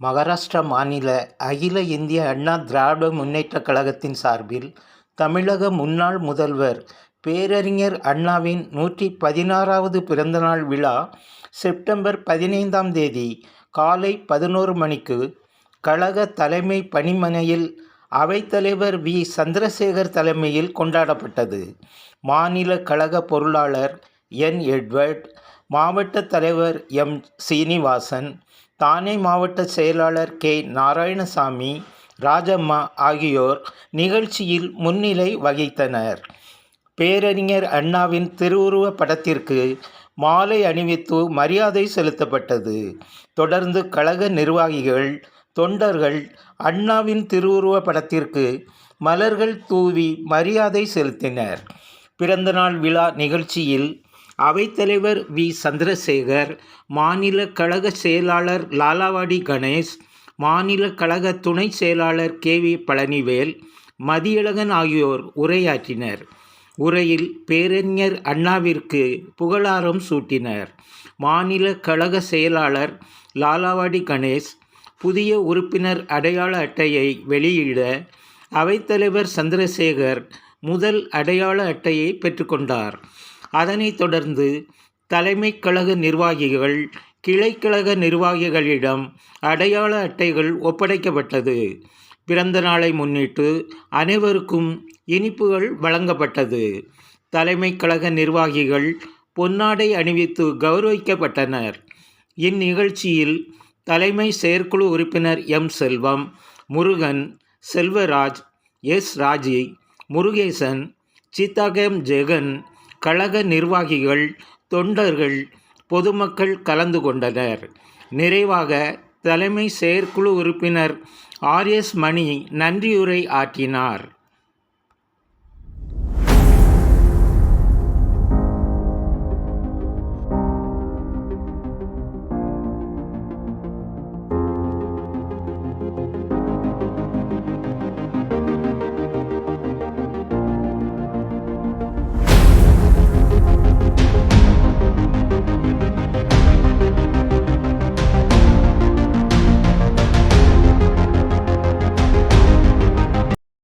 மகாராஷ்டிரா மாநில அகில இந்திய அண்ணா திராவிட முன்னேற்றக் கழகத்தின் சார்பில் தமிழக முன்னாள் முதல்வர் பேரறிஞர் அண்ணாவின் நூற்றி பதினாறாவது பிறந்தநாள் விழா செப்டம்பர் பதினைந்தாம் தேதி காலை பதினோரு மணிக்கு கழக தலைமை பணிமனையில் அவைத்தலைவர் வி. சந்திரசேகர் தலைமையில் கொண்டாடப்பட்டது. மாநில கழக பொருளாளர் என். எட்வர்ட் மாவட்ட தலைவர் எம். சீனிவாசன் தானே மாவட்ட செயலாளர் கே. நாராயணசாமி ராஜம்மா ஆகியோர் நிகழ்ச்சியில் முன்னிலை வகித்தனர். பேரறிஞர் அண்ணாவின் திருவுருவப் படத்திற்கு மாலை அணிவித்து மரியாதை செலுத்தப்பட்டது. தொடர்ந்து கழக நிர்வாகிகள் தொண்டர்கள் அண்ணாவின் திருவுருவப் படத்திற்கு மலர்கள் தூவி மரியாதை செலுத்தினர். பிறந்தநாள் விழா நிகழ்ச்சியில் அவைத்தலைவர் வி. சந்திரசேகர் மாநில கழக செயலாளர் லாலாவாடி கணேஷ் மாநில கழக துணை செயலாளர் கே. வி. பழனிவேல் மதியழகன் ஆகியோர் உரையாற்றினர். உரையில் பேரறிஞர் அண்ணாவிற்கு புகழாரம் சூட்டினர். மாநில கழக செயலாளர் லாலாவாடி கணேஷ் புதிய உறுப்பினர் அடையாள அட்டையை வெளியிட அவைத்தலைவர் சந்திரசேகர் முதல் அடையாள அட்டையை பெற்றுக்கொண்டார். அதனைத் தொடர்ந்து தலைமை கழக நிர்வாகிகள் கிளைக்கழக நிர்வாகிகளிடம் அடையாள அட்டைகள் ஒப்படைக்கப்பட்டது. பிறந்த நாளை முன்னிட்டு அனைவருக்கும் இனிப்புகள் வழங்கப்பட்டது. தலைமை கழக நிர்வாகிகள் பொன்னாடை அணிவித்து கௌரவிக்கப்பட்டனர். இந்நிகழ்ச்சியில் தலைமை செயற்குழு உறுப்பினர் எம். செல்வம் முருகன் செல்வராஜ் எஸ். ராஜி முருகேசன் சீத்தாகம் ஜெகன் கழக நிர்வாகிகள் தொண்டர்கள் பொதுமக்கள் கலந்து கொண்டனர். நிறைவாக தலைமை செயற்குழு உறுப்பினர் ஆர் எஸ் மணி நன்றியுரை ஆற்றினார்.